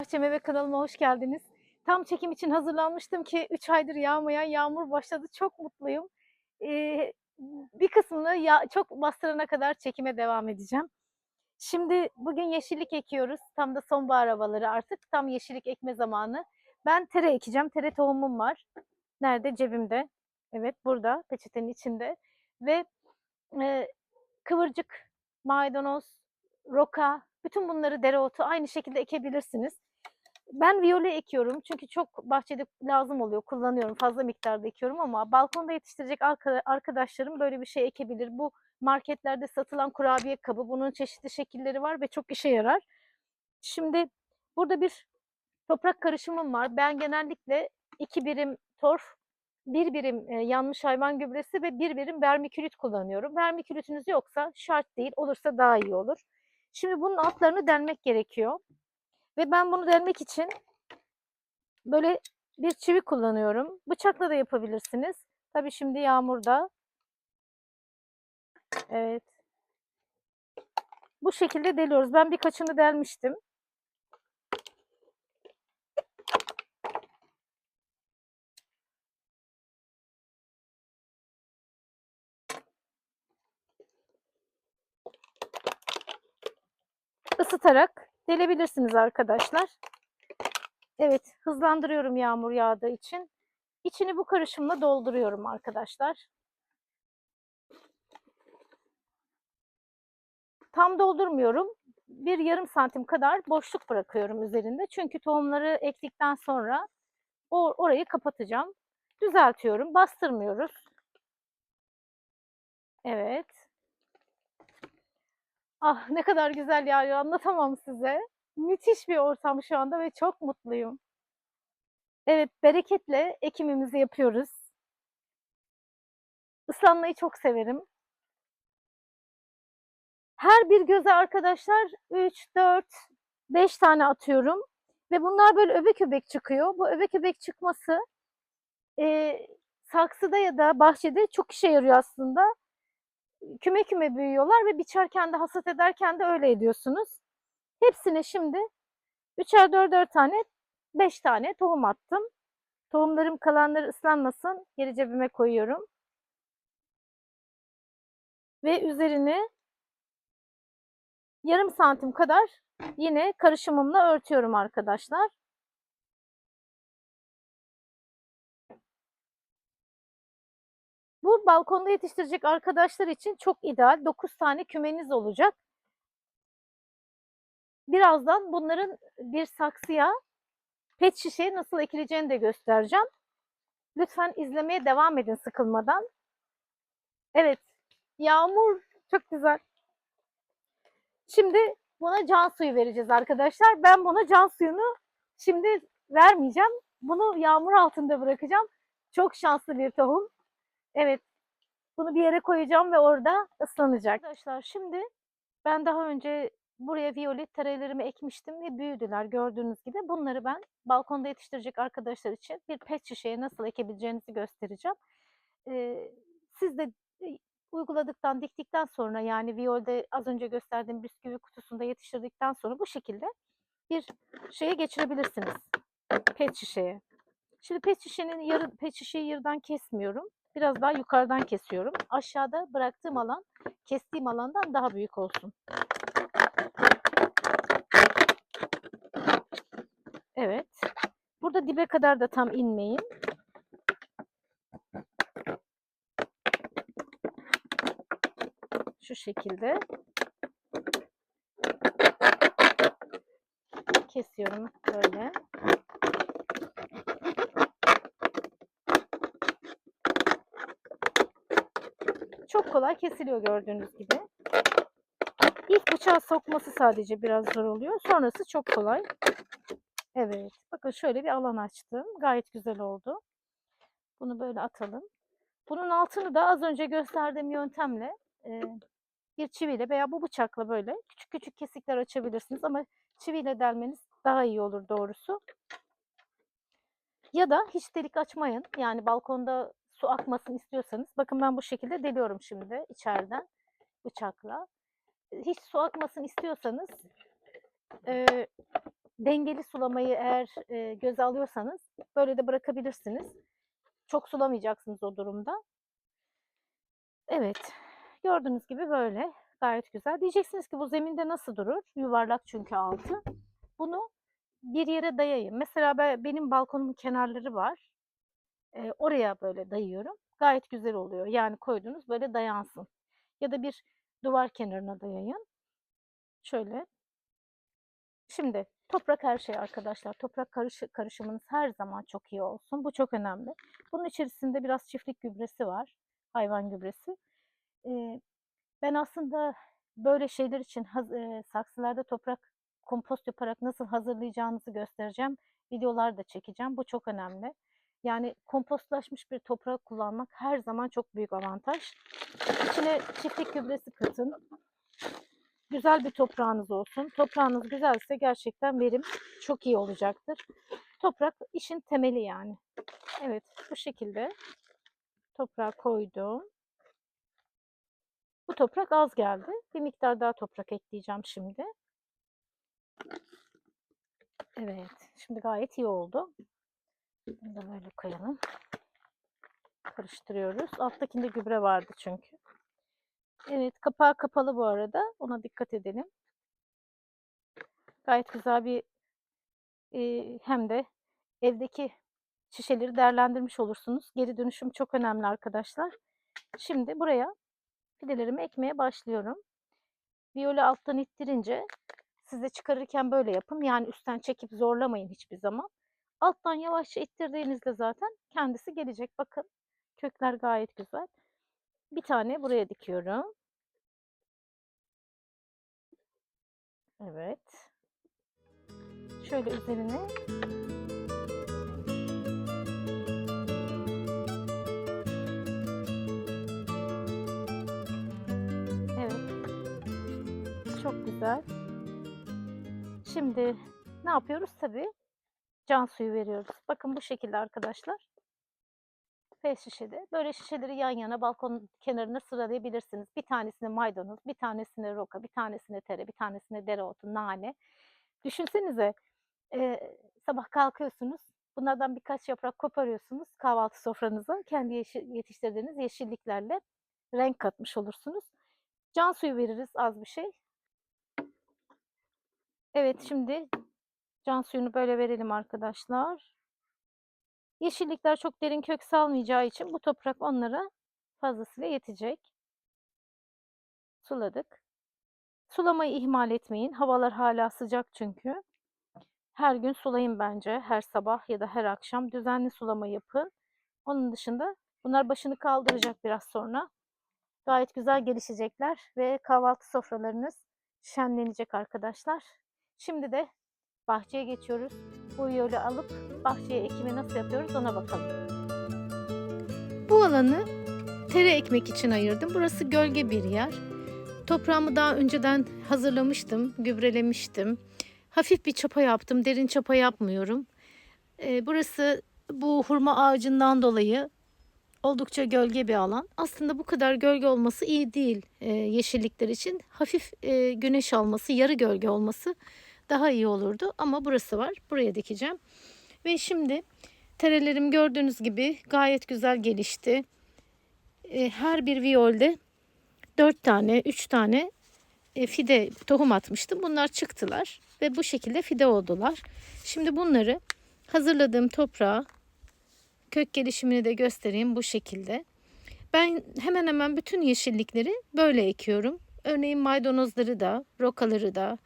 Bahçeme ve kanalıma hoş geldiniz. Tam çekim için hazırlanmıştım ki 3 aydır yağmayan yağmur başladı. Çok mutluyum. Ee, bir kısmını ya, çok bastırana kadar çekime devam edeceğim. Şimdi bugün yeşillik ekiyoruz. Tam da sonbahar havaları artık. Tam yeşillik ekme zamanı. Ben tere ekeceğim. Tere tohumum var. Nerede? Cebimde. Evet burada peçetenin içinde. Ve e, kıvırcık, maydanoz, roka, bütün bunları dereotu aynı şekilde ekebilirsiniz. Ben viyole ekiyorum çünkü çok bahçede lazım oluyor, kullanıyorum, fazla miktarda ekiyorum ama balkonda yetiştirecek arka- arkadaşlarım böyle bir şey ekebilir. Bu marketlerde satılan kurabiye kabı, bunun çeşitli şekilleri var ve çok işe yarar. Şimdi burada bir toprak karışımım var. Ben genellikle iki birim torf, bir birim e, yanmış hayvan gübresi ve bir birim vermikülit kullanıyorum. Vermikülitiniz yoksa şart değil, olursa daha iyi olur. Şimdi bunun altlarını delmek gerekiyor. Ve ben bunu delmek için böyle bir çivi kullanıyorum. Bıçakla da yapabilirsiniz. Tabii şimdi yağmurda. Evet. Bu şekilde deliyoruz. Ben birkaçını delmiştim. Isıtarak delebilirsiniz arkadaşlar. Evet, hızlandırıyorum yağmur yağdığı için. İçini bu karışımla dolduruyorum arkadaşlar. Tam doldurmuyorum. Bir yarım santim kadar boşluk bırakıyorum üzerinde. Çünkü tohumları ektikten sonra o, orayı kapatacağım. Düzeltiyorum, bastırmıyoruz. Evet. Ah ne kadar güzel yağıyor anlatamam size. Müthiş bir ortam şu anda ve çok mutluyum. Evet, bereketle ekimimizi yapıyoruz. Islanmayı çok severim. Her bir göze arkadaşlar 3, 4, 5 tane atıyorum. Ve bunlar böyle öbek öbek çıkıyor. Bu öbek öbek çıkması e, saksıda ya da bahçede çok işe yarıyor aslında. Küme küme büyüyorlar ve biçerken de hasat ederken de öyle ediyorsunuz. Hepsine şimdi üçer dörder tane, beş tane tohum attım. Tohumlarım kalanları ıslanmasın. Geri cebime koyuyorum. Ve üzerine yarım santim kadar yine karışımımla örtüyorum arkadaşlar. Bu balkonda yetiştirecek arkadaşlar için çok ideal. 9 tane kümeniz olacak. Birazdan bunların bir saksıya pet şişeye nasıl ekileceğini de göstereceğim. Lütfen izlemeye devam edin sıkılmadan. Evet, yağmur çok güzel. Şimdi buna can suyu vereceğiz arkadaşlar. Ben buna can suyunu şimdi vermeyeceğim. Bunu yağmur altında bırakacağım. Çok şanslı bir tohum. Evet, bunu bir yere koyacağım ve orada ıslanacak. Arkadaşlar şimdi ben daha önce buraya violet terelerimi ekmiştim ve büyüdüler gördüğünüz gibi. Bunları ben balkonda yetiştirecek arkadaşlar için bir pet şişeye nasıl ekebileceğinizi göstereceğim. Ee, siz de e, uyguladıktan, diktikten sonra yani violde az önce gösterdiğim bisküvi kutusunda yetiştirdikten sonra bu şekilde bir şeye geçirebilirsiniz. Pet şişeye. Şimdi pet şişenin yarı, pet şişeyi yarıdan kesmiyorum. Biraz daha yukarıdan kesiyorum. Aşağıda bıraktığım alan kestiğim alandan daha büyük olsun. Evet. Burada dibe kadar da tam inmeyin. Şu şekilde. Kesiyorum böyle. Çok kolay kesiliyor gördüğünüz gibi. İlk bıçağı sokması sadece biraz zor oluyor. Sonrası çok kolay. Evet. Bakın şöyle bir alan açtım. Gayet güzel oldu. Bunu böyle atalım. Bunun altını da az önce gösterdiğim yöntemle e, bir çiviyle veya bu bıçakla böyle küçük küçük kesikler açabilirsiniz ama çiviyle delmeniz daha iyi olur doğrusu. Ya da hiç delik açmayın. Yani balkonda su akmasın istiyorsanız. Bakın ben bu şekilde deliyorum şimdi içeriden bıçakla. Hiç su akmasın istiyorsanız e, dengeli sulamayı eğer e, göze alıyorsanız böyle de bırakabilirsiniz. Çok sulamayacaksınız o durumda. Evet. Gördüğünüz gibi böyle. Gayet güzel. Diyeceksiniz ki bu zeminde nasıl durur? Yuvarlak çünkü altı. Bunu bir yere dayayın. Mesela ben, benim balkonumun kenarları var. Ee, oraya böyle dayıyorum. Gayet güzel oluyor. Yani koydunuz böyle dayansın. Ya da bir duvar kenarına dayayın. Şöyle. Şimdi toprak her şey arkadaşlar. Toprak karışı, karışımınız her zaman çok iyi olsun. Bu çok önemli. Bunun içerisinde biraz çiftlik gübresi var. Hayvan gübresi. Ee, ben aslında böyle şeyler için e, saksılarda toprak kompost yaparak nasıl hazırlayacağınızı göstereceğim. Videolar da çekeceğim. Bu çok önemli. Yani kompostlaşmış bir toprak kullanmak her zaman çok büyük avantaj. İçine çiftlik gübresi katın. Güzel bir toprağınız olsun. Toprağınız güzelse gerçekten verim çok iyi olacaktır. Toprak işin temeli yani. Evet bu şekilde toprağı koydum. Bu toprak az geldi. Bir miktar daha toprak ekleyeceğim şimdi. Evet. Şimdi gayet iyi oldu. Bunu da böyle koyalım. Karıştırıyoruz. Alttakinde gübre vardı çünkü. Evet. Kapağı kapalı bu arada. Ona dikkat edelim. Gayet güzel bir e, hem de evdeki şişeleri değerlendirmiş olursunuz. Geri dönüşüm çok önemli arkadaşlar. Şimdi buraya fidelerimi ekmeye başlıyorum. Viyole alttan ittirince size çıkarırken böyle yapın. Yani üstten çekip zorlamayın hiçbir zaman. Alttan yavaşça ittirdiğinizde zaten kendisi gelecek. Bakın kökler gayet güzel. Bir tane buraya dikiyorum. Evet. Şöyle üzerine Evet. Çok güzel. Şimdi ne yapıyoruz? Tabii can suyu veriyoruz. Bakın bu şekilde arkadaşlar. Pet şişede. Böyle şişeleri yan yana balkon kenarına sıralayabilirsiniz. Bir tanesine maydanoz, bir tanesine roka, bir tanesine tere, bir tanesine dereotu, nane. Düşünsenize e, sabah kalkıyorsunuz. Bunlardan birkaç yaprak koparıyorsunuz kahvaltı sofranıza. Kendi yetiştirdiğiniz yeşilliklerle renk katmış olursunuz. Can suyu veririz az bir şey. Evet şimdi can suyunu böyle verelim arkadaşlar. Yeşillikler çok derin kök salmayacağı için bu toprak onlara fazlasıyla yetecek. Suladık. Sulamayı ihmal etmeyin. Havalar hala sıcak çünkü. Her gün sulayın bence. Her sabah ya da her akşam düzenli sulama yapın. Onun dışında bunlar başını kaldıracak biraz sonra. Gayet güzel gelişecekler ve kahvaltı sofralarınız şenlenecek arkadaşlar. Şimdi de bahçeye geçiyoruz. Bu yolu alıp bahçeye ekimi nasıl yapıyoruz ona bakalım. Bu alanı tere ekmek için ayırdım. Burası gölge bir yer. Toprağımı daha önceden hazırlamıştım, gübrelemiştim. Hafif bir çapa yaptım, derin çapa yapmıyorum. Ee, burası bu hurma ağacından dolayı oldukça gölge bir alan. Aslında bu kadar gölge olması iyi değil e, yeşillikler için. Hafif e, güneş alması, yarı gölge olması daha iyi olurdu. Ama burası var. Buraya dikeceğim. Ve şimdi terelerim gördüğünüz gibi gayet güzel gelişti. E, her bir viyolde 4 tane, 3 tane e, fide tohum atmıştım. Bunlar çıktılar ve bu şekilde fide oldular. Şimdi bunları hazırladığım toprağa kök gelişimini de göstereyim bu şekilde. Ben hemen hemen bütün yeşillikleri böyle ekiyorum. Örneğin maydanozları da, rokaları da,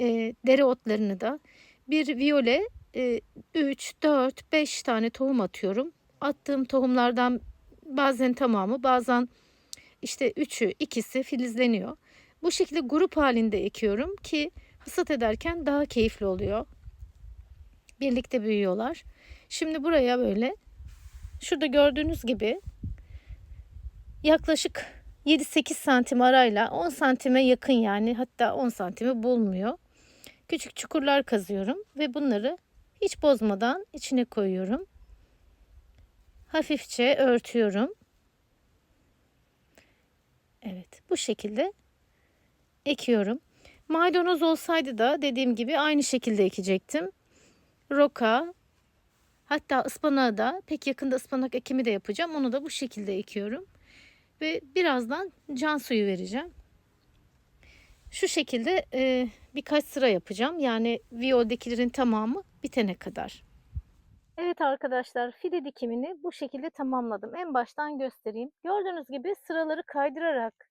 e, dereotlarını da bir viyole e, 3, 4, 5 tane tohum atıyorum. Attığım tohumlardan bazen tamamı bazen işte üçü ikisi filizleniyor. Bu şekilde grup halinde ekiyorum ki hasat ederken daha keyifli oluyor. Birlikte büyüyorlar. Şimdi buraya böyle şurada gördüğünüz gibi yaklaşık 7-8 santim arayla 10 santime yakın yani hatta 10 santimi bulmuyor. Küçük çukurlar kazıyorum ve bunları hiç bozmadan içine koyuyorum. Hafifçe örtüyorum. Evet bu şekilde ekiyorum. Maydanoz olsaydı da dediğim gibi aynı şekilde ekecektim. Roka, hatta ıspanağı da pek yakında ıspanak ekimi de yapacağım. Onu da bu şekilde ekiyorum. Ve birazdan can suyu vereceğim. Şu şekilde e, birkaç sıra yapacağım. Yani viyoldekilerin tamamı bitene kadar. Evet arkadaşlar fide dikimini bu şekilde tamamladım. En baştan göstereyim. Gördüğünüz gibi sıraları kaydırarak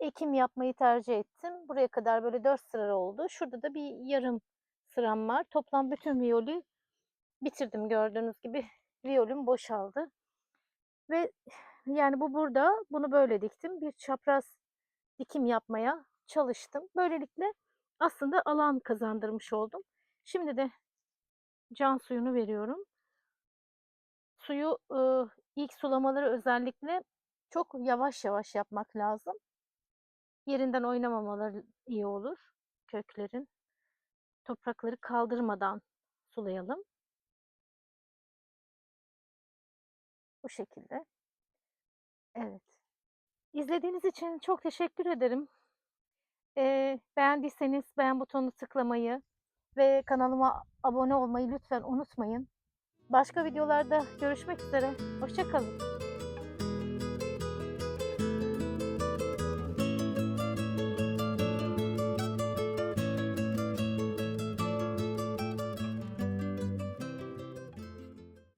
ekim yapmayı tercih ettim. Buraya kadar böyle 4 sıra oldu. Şurada da bir yarım sıram var. Toplam bütün viyolü bitirdim gördüğünüz gibi. Viyolüm boşaldı. Ve yani bu burada bunu böyle diktim. Bir çapraz dikim yapmaya çalıştım. Böylelikle aslında alan kazandırmış oldum. Şimdi de can suyunu veriyorum. Suyu ilk sulamaları özellikle çok yavaş yavaş yapmak lazım. Yerinden oynamamaları iyi olur köklerin. Toprakları kaldırmadan sulayalım. Bu şekilde. Evet. İzlediğiniz için çok teşekkür ederim. Ee, beğendiyseniz beğen butonunu tıklamayı ve kanalıma abone olmayı lütfen unutmayın. Başka videolarda görüşmek üzere. Hoşçakalın.